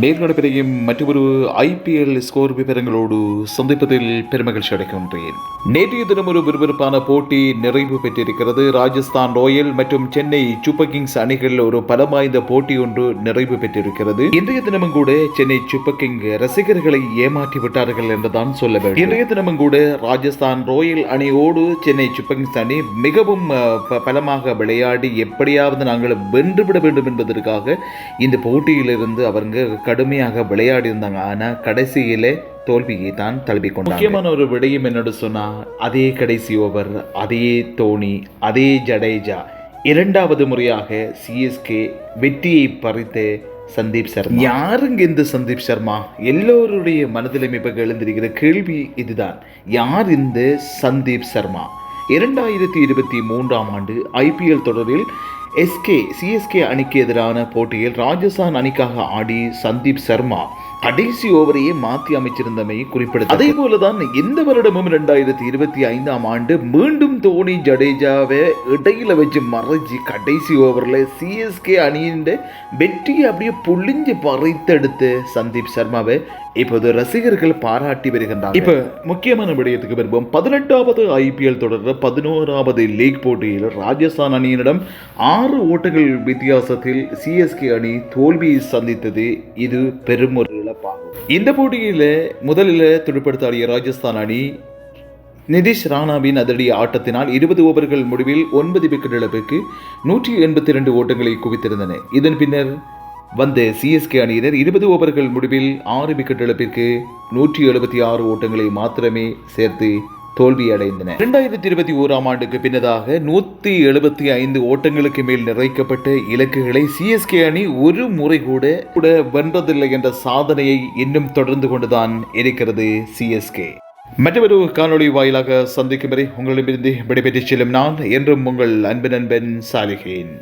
நேர்நடைபெறையும் மற்றொரு IPL score விவரங்களோடு சந்திப்பதில் பெருமகிழ்ச்சி அடைகின்றேன். நேற்றைய தினம் ஒரு விறுவிறுப்பான போட்டி நிறைவு பெற்றிருக்கிறது. ராஜஸ்தான் ராயல் மற்றும் சென்னை சூப்பர் கிங்ஸ் அணிகள் ஒரு பலம் வாய்ந்த போட்டி ஒன்று நிறைவு பெற்றிருக்கிறது. இன்றைய தினமும் கூட சென்னை சூப்பர் கிங் ரசிகர்களை ஏமாற்றி விட்டார்கள் என்றுதான் சொல்ல வேண்டும். இன்றைய தினமும் கூட ராஜஸ்தான் ராயல் அணியோடு சென்னை சூப்பர் கிங்ஸ் அணி மிகவும் ப- பலமாக விளையாடி எப்படியாவது நாங்கள் வென்றுவிட வேண்டும் என்பதற்காக இந்த போட்டியிலிருந்து அவங்க கடுமையாக விளையாடி இருந்தாங்க ஆனா கடைசியிலே தோல்வியை தான் தழுவி கொண்டாங்க முக்கியமான ஒரு விடயம் என்னோட சொன்னா அதே கடைசி ஓவர் அதே தோனி அதே ஜடேஜா. இரண்டாவது முறையாக சிஎஸ்கே வெற்றியை பறித்து சந்தீப் சர்மா. யாருங்க இந்த சந்தீப் சர்மா? எல்லோருடைய மனதிலும் இப்ப எழுந்திருக்கிற கேள்வி இதுதான். யார் இந்த சந்தீப் சர்மா? இரண்டாயிரத்தி இருபத்தி மூன்றாம் ஆண்டு ஐபிஎல் தொடரில் எஸ்கே சிஎஸ்கே அணிக்கு எதிரான போட்டியில் ராஜஸ்தான் அணிக்காக ஆடி சந்தீப் சர்மா. கடைசி ஓவரையே மாற்றி அமைச்சிருந்தமை குறிப்பிடத்தக்கது. அதே போலதான் இந்த வருடமும் ரெண்டாயிரத்தி இருபத்தி ஐந்தாம் ஆண்டு மீண்டும் தோனி ஜடேஜாவை இடையில வச்சு மறைச்சு கடைசி ஓவரில் சிஎஸ்கே அணியின் வெற்றியை அப்படியே புளிஞ்சு பறைத்தெடுத்து சந்தீப் சர்மாவை இப்போது ரசிகர்கள் பாராட்டி வருகின்றார் இப்போ முக்கியமான விடயத்துக்கு வருவோம். பதினெட்டாவது ஐபிஎல் தொடர் பதினோராவது லீக் போட்டியில் ராஜஸ்தான் அணியினிடம் ஆறு ஓட்டங்கள் வித்தியாசத்தில் சிஎஸ்கே அணி தோல்வியை சந்தித்தது. இது பெரும் ஒரு இழப்பாகும் இந்த போட்டியில் முதலில் துடுப்படுத்தாடிய ராஜஸ்தான் அணி நிதிஷ் ராணாவின் அதிரடி ஆட்டத்தினால் இருபது ஓவர்கள் முடிவில் ஒன்பது விக்கெட் இழப்புக்கு நூற்றி எண்பத்தி இரண்டு ஓட்டங்களை குவித்திருந்தன. இதன் பின்னர் வந்த சிஎஸ்கே அணியினர் இருபது ஓவர்கள் முடிவில் ஆறு விக்கெட் இழப்பிற்கு நூற்றி எழுபத்தி ஆறு ஓட்டங்களை மாத்திரமே சேர்த்து தோல்வியடைந்தன. இரண்டாயிரத்தி இருபத்தி ஓராம் ஆண்டுக்கு பின்னதாக நூத்தி எழுபத்தி ஐந்து ஓட்டங்களுக்கு மேல் நிறைக்கப்பட்ட இலக்குகளை சிஎஸ்கே அணி ஒரு முறை கூட கூட வென்றதில்லை என்ற சாதனையை இன்னும் தொடர்ந்து கொண்டுதான் இருக்கிறது சிஎஸ்கே மற்றொரு காணொளி வாயிலாக சந்திக்கும் வரை உங்களிடமிருந்து விடைபெற்றுச் செல்லும் நான் என்றும் உங்கள் அன்பு நண்பன் சாலிகேன்